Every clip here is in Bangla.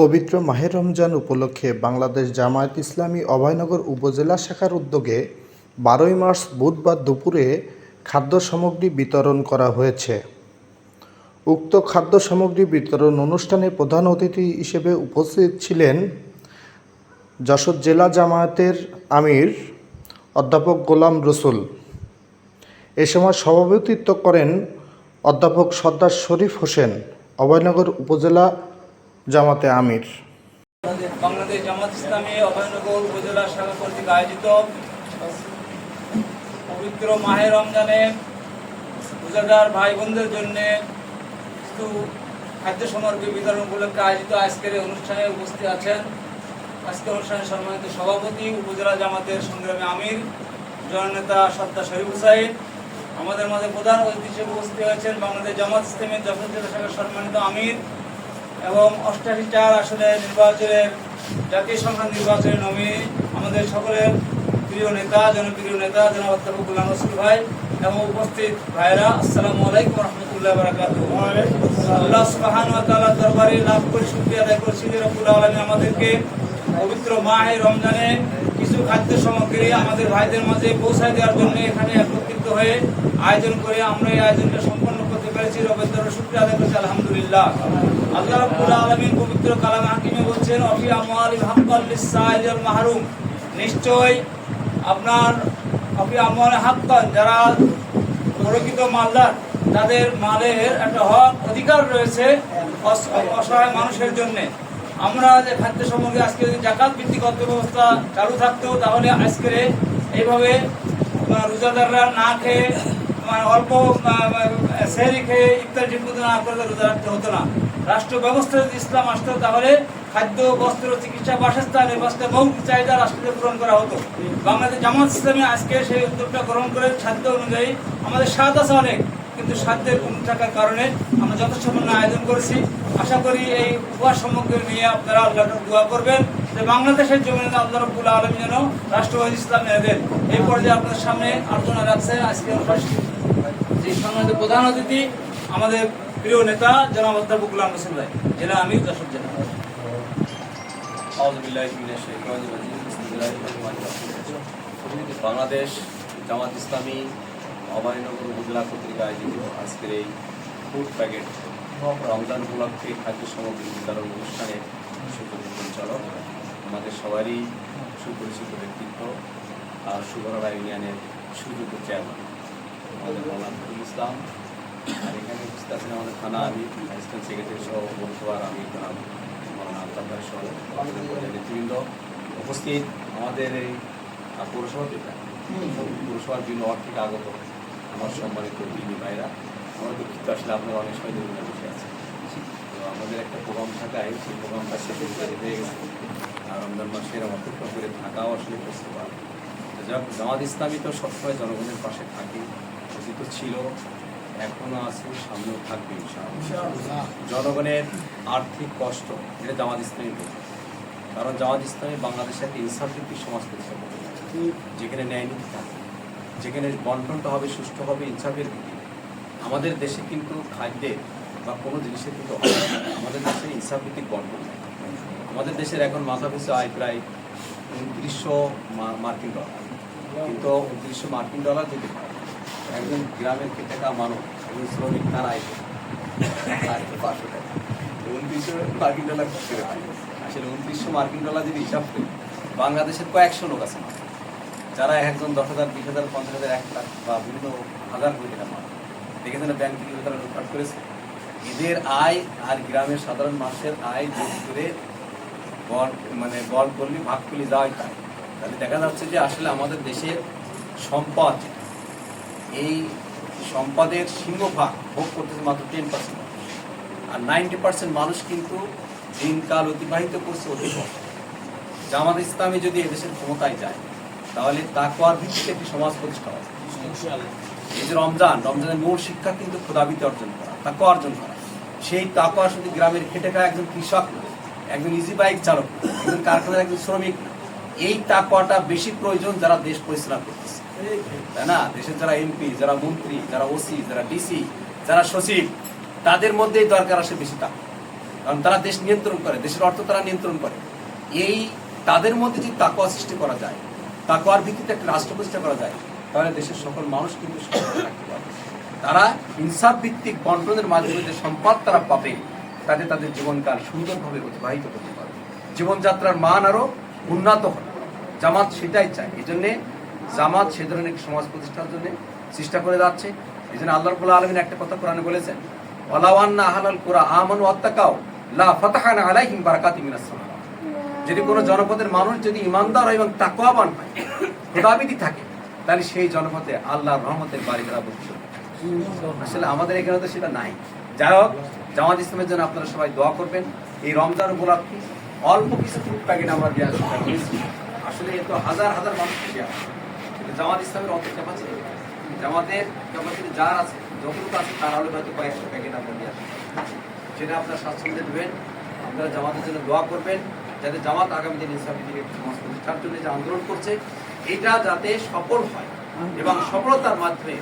পবিত্র মাহের রমজান উপলক্ষে বাংলাদেশ জামায়াত ইসলামী অভয়নগর উপজেলা শাখার উদ্যোগে বারোই মার্চ বুধবার দুপুরে খাদ্য সামগ্রী বিতরণ করা হয়েছে। উক্ত খাদ্য সামগ্রী বিতরণ অনুষ্ঠানে প্রধান অতিথি হিসেবে উপস্থিত ছিলেন যশোর জেলা জামায়াতের আমির অধ্যাপক গোলাম রসুল। এ সময় সভাপতিত্ব করেন অধ্যাপক সর্দার শরীফ হোসেন, অভয়নগর উপজেলা জামাতে আমির। বাংলাদেশ জামাত ইসলামী উপজেলা শাখা কর্তৃক আয়োজিত পবিত্র মাহে রমজানে ভাই বোনদের জন্য কিছু খাদ্য সামগ্রী বিতরণ উপলক্ষে আয়োজিত আজকের অনুষ্ঠানে উপস্থিত আছেন আজকের অনুষ্ঠানে সম্মানিত সভাপতি উপজেলা জামাতের সংগ্রামী আমির, জননেতা সত্তা শরীফ হুসাইন, আমাদের মাঝে প্রধান অতিথি হিসেবে উপস্থিত হয়েছেন বাংলাদেশ জামাত ইসলামের জেলা শাখার সম্মানিত আমির এবং অষ্টাশি চার আসলে নির্বাচনের জাতীয় সংসদ নির্বাচনের নমিনি আমাদের সকলের প্রিয় নেতা, জনপ্রিয় নেতা, জনাব গুলাম রসুল ভাই এবং উপস্থিত ভাইরা আসসালামু আলাইকুম রহমতুল্লাহ বারাকাত আল্লাহ সুবহান তাআলার দরবারে লাভ করে শুকরিয়া আদায় করছি যে রব্বুল আলামিন আমাদেরকে পবিত্র মাহে রমজানে কিছু খাদ্য সামগ্রী আমাদের ভাইদের মাঝে পৌঁছায় দেওয়ার জন্য এখানে একত্রিত হয়ে আয়োজন করে আমরা এই আয়োজনটা সম্পন্ন করতে পেরেছি। রবের দরবারে শুকরিয়া আদায় করছি, আলহামদুলিল্লাহ। আল্লাহ রাব্বুল আলামিন পবিত্র কালাম হাকিমে বলছেন, অফি আমওয়ালিল হাক্কাল লিসাইল মাহরুম। নিশ্চয় আপনার অফি আমওয়াল হাক্কান, যারা প্রকৃত মালদার, তাদের মালের একটা হক, অধিকার রয়েছে অসহায় মানুষের জন্য। আমরা যে খাদ্য সামগ্রী আজকে যদি জাকাত ভিত্তিক অর্থ ব্যবস্থা চালু থাকতো, তাহলে আজকে এইভাবে রোজাদাররা না খেয়ে মানে অল্প সেহরি খেয়ে ইফতার ঠিক মতো না করে রোজা রাখতে হতো না। রাষ্ট্র ব্যবস্থা যদি ইসলাম আসতো, তাহলে খাদ্য, বস্ত্র, চিকিৎসা, বাসস্থান এই মৌলিক চাহিদা রাষ্ট্রকে পূরণ করা হতো। বাংলাদেশ জামাত ইসলামী আজকে সেই উদ্যোগটা গ্রহণ করে সাধ্য অনুযায়ী। আমাদের স্বাদ আছে অনেক, কিন্তু সাধ্যের কম থাকার কারণে আমরা যথেষ্ট আয়োজন করেছি। আশা করি এই উপহার সামগ্রী নিয়ে আপনারা আল্লাহ দোয়া করবেন যে বাংলাদেশের জমিনে আল্লাহ রব্বুল আলম যেন রাষ্ট্রবাদী ইসলাম এনে দেন। এই পর্যায়ে আপনার সামনে আলোচনা রাখছে আজকে সম্মানিত প্রধান অতিথি, আমাদের প্রিয় নেতা, জনাব অধ্যাপক গুলাম হোসেন ভাই, জেলা আমি যশোর জেলা। বাংলাদেশ জামাত ইসলামী অভয়নগর উপজেলা কর্তৃক আয়োজিত আজকের এই ফুড প্যাকেট রমজান উপলক্ষে খাদ্য সামগ্রী বিতরণ অনুষ্ঠানে সুযোগ্য পরিচালক, আমাদের সবারই সুপরিচিত ব্যক্তিত্ব আর সুবররা ইউনিয়নের সুযোগ্য চেয়ারম্যান আমাদের মৌলানা ইসলাম। আর এখানে উপস্থিত আছেন আমাদের থানা আমি অ্যাসিস্ট্যান্ট সেক্রেটারি সহ পৌরসভার আমি জনাব মৌলানা আলতাফ ভাই সহ নেতৃবৃন্দ উপস্থিত আমাদের এই পৌরসভা পৌরসভার বিভিন্ন ওয়ার্ড থেকে আগত আমার সম্মানিত দিনী ভাইরা আমরা দুঃখিত আসলে আপনারা অনেক সময় দূরে বসে আছেন তো আমাদের একটা প্রোগ্রাম থাকায় সেই প্রোগ্রামটা শেষ হয়ে হয়ে গেছে আর রমজান মাসের অপেক্ষা করে থাকাও আসলে বুঝতে পারে জামাত ইসলামী তো সবসময় জনগণের পাশে থাকে অতীত ছিল এখনও আছে সামনেও থাকবে জনগণের আর্থিক কষ্ট এটা জামাত ইসলামী বোঝে কারণ জামাত ইসলামী বাংলাদেশে একটা ইনসাফ সমাজ প্রতিষ্ঠা যেখানে ন্যায় নীতি থাকবে যেখানে বন্টনটা হবে সুষ্ঠু হবে ইনসাফের ভিত্তি আমাদের দেশে কিন্তু খাদ্যের বা কোনো জিনিসের কিন্তু আমাদের দেশে ইনসাফ ভিত্তিক বন্টন আমাদের দেশের এখন মাথা পিছু আয় প্রায় উনত্রিশশো মার্কিন ডলার। কিন্তু উনত্রিশশো মার্কিন ডলার যদি পায় একজন গ্রামের খেটে থাকা মানুষ, একজন শ্রমিক, তার আয় পাঁচশো টাকা। উনত্রিশশো মার্কিন ডলার কি করে আসলে উনত্রিশশো মার্কিন ডলার যদি হিসাব করি, বাংলাদেশের কয়েকশো লোক আছে মাত্র। যারা একজন দশ হাজার, বিশ হাজার, পঞ্চাশ হাজার, এক লাখ বা বিভিন্ন হাজার কোটি টাকা মানুষ দেখেছেন ব্যাংক থেকে তারা লুটপাট করেছে? এদের আয় আর গ্রামের সাধারণ মানুষের আয় যোগ করে গড় মানে বল করলে ভাগ করলে যাওয়াই তাই। তাহলে দেখা যাচ্ছে যে আসলে আমাদের দেশের সম্পদ এই সম্পদের সিংহভাগ ভোগ করতেছে মাত্র টেন পার্সেন্ট আর নাইনটি পার্সেন্ট মানুষ কিন্তু দিনকাল অতিবাহিত করছে অতি জামাত ইসলামী যদি এদেশের ক্ষমতায় যায়, তাহলে তাকওয়ার ভিত্তিতে একটি সমাজ প্রতিষ্ঠা হবে। এই যে রমজান, রমজানের মূল শিক্ষা কিন্তু ক্ষুদাবিতে অর্জন করা, তাকওয়া অর্জন করা। সেই তাকওয়া শুধু গ্রামের খেটে খায় একজন কৃষক একজন ইজি বাইক চালক একজন কারখানার একজন শ্রমিক। এই তাকওয়াটা বেশি প্রয়োজন যারা দেশ পরিচালনা করতেছে। তাই না? দেশের যারা এমপি, যারা মন্ত্রী, যারা ওসি, যারা ডিসি, যারা সচিব, তাদের মধ্যেই দরকার আসে বেশি তাকওয়া কারণ তারা দেশ নিয়ন্ত্রণ করে, দেশের অর্থ তারা নিয়ন্ত্রণ করে। এই তাদের মধ্যে যদি তাকোয়া সৃষ্টি করা যায় তাকোয়ার ভিত্তিতে একটা রাষ্ট্র প্রতিষ্ঠা করা যায়, তাহলে দেশের সকল মানুষ কিন্তু থাকতে পারবে। তারা ইনসাফ ভিত্তিক বন্টনের মাধ্যমে যে সম্পদ তারা পাবে, তাতে তাদের জীবনকাল সুন্দরভাবে অতিবাহিত করতে পারবে। জীবনযাত্রার মান আরও উন্নত হবে। জামাত সেটাই চায়। এই জন্যে জামাত সে ধরনের সমাজ প্রতিষ্ঠার জন্য চেষ্টা করে যাচ্ছে। এই জন্য আল্লাহ রবুল্লা আলমিন একটা কথা কোরআনে বলেছেন ওয়ালাওয়ান্না আহালাল কুরা আমানু আত্তাকাও লা ফাতাহানা আলাইহিম বারাকাতি মিনাস যদি কোনো জনপদের মানুষ যদি ইমানদার হয় এবং তাকওয়াবান হয় খোদাবিদি থাকে, তাহলে সেই জনপদে আল্লাহর রহমতের বাড়ি তারা বসছে আসলে আমাদের এখানে তো সেটা নাই। যাই হোক, জামাত ইসলামের জন্য আপনারা সবাই দোয়া করবেন। এই রমজান উপলক্ষে অল্প কিছু ফুড প্যাকেট আমরা দেওয়ার চেষ্টা করেছি। আসলে এ তো হাজার হাজার মানুষ দেওয়া জামাত ইসলামের অত ক্যাপাসিটি জামাতের ক্যাপাসিটি যার আছে, যতটুকু আছে, তার আলো হয়তো কয়েকশো প্যাকেট আমরা দিয়ে আসব সেটা আপনারা স্বাচ্ছন্দ্যে দেবেন, আপনারা জামাতের জন্য দোয়া করবেন, যাতে জামাত আগামী দিন ইসলামী দিকে সমাজ প্রতিষ্ঠার জন্য যে আন্দোলন করছে, এটা যাতে সফল হয় এবং সফলতার মাধ্যমে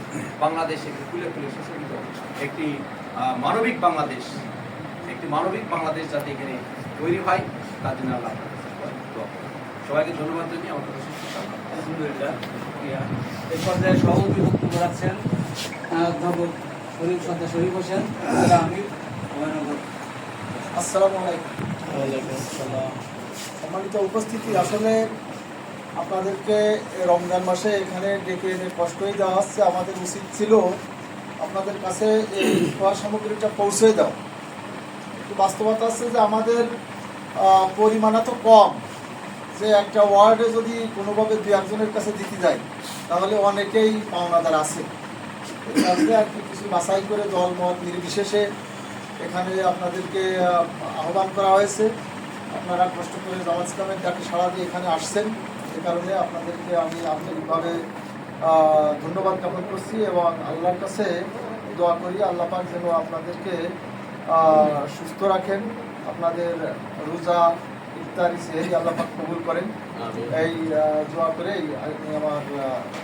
বাংলাদেশ একটি খুলে খুলে সুশোভিত একটি মানবিক বাংলাদেশ, একটি মানবিক বাংলাদেশ যাতে এখানে তৈরি হয়, তার জন্য আল্লাহ আপনার দোয়া করি। সবাইকে ধন্যবাদ জানিয়ে শুকরিয়া। এই পর্যায়ে সভাপতি বক্তব্য রাখছেন অধ্যাপক শরীফ সত্তা শরীফ হোসেন আলাইকুম। সম্মানিত উপস্থিতি, আসলে আপনাদেরকে রমজান মাসে এখানে ডেকে এনে কষ্টই দেওয়া হচ্ছে। আমাদের উচিত ছিল আপনাদের কাছে এই খাওয়া সামগ্রীটা পৌঁছে দাও বাস্তবতা আছে যে আমাদের পরিমাণ এত কম। যে একটা ওয়ার্ডে যদি কোনোভাবে দু একজনের কাছে দিতে যায়, তাহলে অনেকেই পাওনাদার আছে। আর কি কিছু বাছাই করে দল মত নির্বিশেষে এখানে আপনাদেরকে আহ্বান করা হয়েছে। আপনারা কষ্ট করে জামাত ইসলামের ডাকে সাড়া দিয়ে এখানে আসছেন। এ কারণে আপনাদেরকে আমি আন্তরিকভাবে ধন্যবাদ জ্ঞাপন করছি এবং আল্লাহর কাছে দোয়া করি, আল্লাহ পাক যেন আপনাদেরকে সুস্থ রাখেন। আপনাদের রোজা ইফতারি সেহরি আল্লাহ পাক কবুল করেন। এই দোয়া করে আমি আমার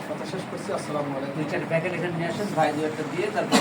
কথা শেষ করছি। আসসালামু আলাইকুম। ভাই দিয়ে তারপর